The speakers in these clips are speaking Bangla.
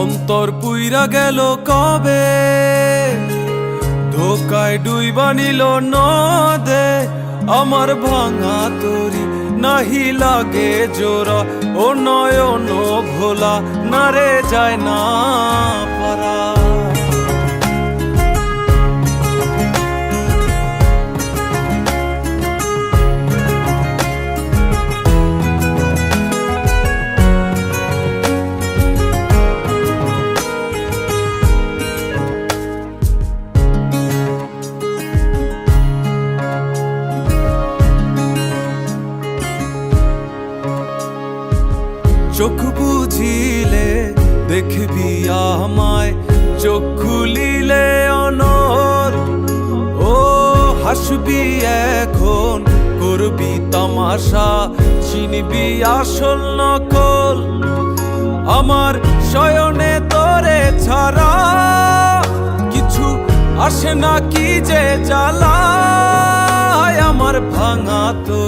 অন্তর পুইরা গেল কবে? ধোকায় ডুইবা নিল নদে, আমার ভাঙা তরি নাহি লাগে জোরা ও নয়ন ভোলা নারে যায় না পারা দেখবি আমায়, চোখ খুলিলে অনর। ও, হাসবি এখন, করবি তামাশা, চিনবি আসল নকল। আমার শয়নে তোরে ছাড়া কিছু আসে না কি যে জ্বালায় আমার ভাঙা তরি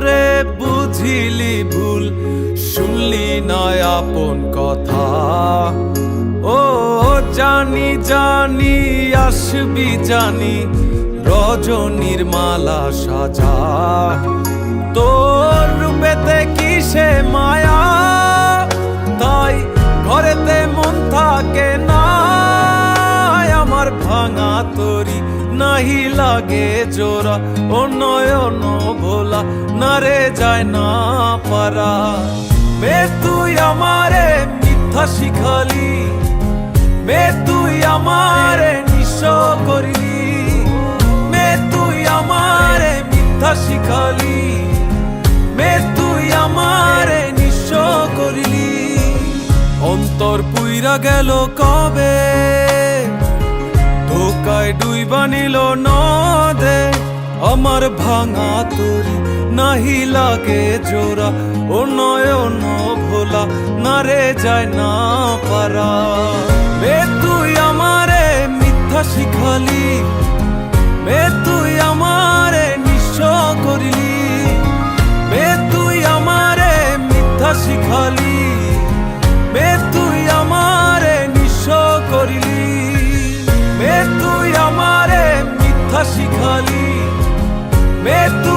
মোরে বুঝিলি ভুল, শুনলি না আপন কথা। ও জানি জানি, আসবি জানি, রজনীর মালা সাজা। তোর রূপেতে কিসে মায়া? তাই ঘরেতে মন থাকে না, আমার ভাঙা তরি নাহি লাগে জোড়া, ও নয়ন ভোলা, না রে যায় না পারা। মে তুই আমারে মিথ্যা শিখালি মে তুই আমারে নিঃস্ব করিলি মে তুই আমারে মিথ্যা শিখালি মে তুই আমারে নিঃস্ব করিলি। অন্তর পুইরা গেল কবে? ধোকায় ডুইবা নিল নদে, আমার ভাঙা তরি নাহি লাগে জোড়া। ও নয়ন ভোলা, না রে যায় না পারা। মে তুই আমারে মিথ্যা শিখালি মে তুই আমারে নিঃস্ব করিলি। me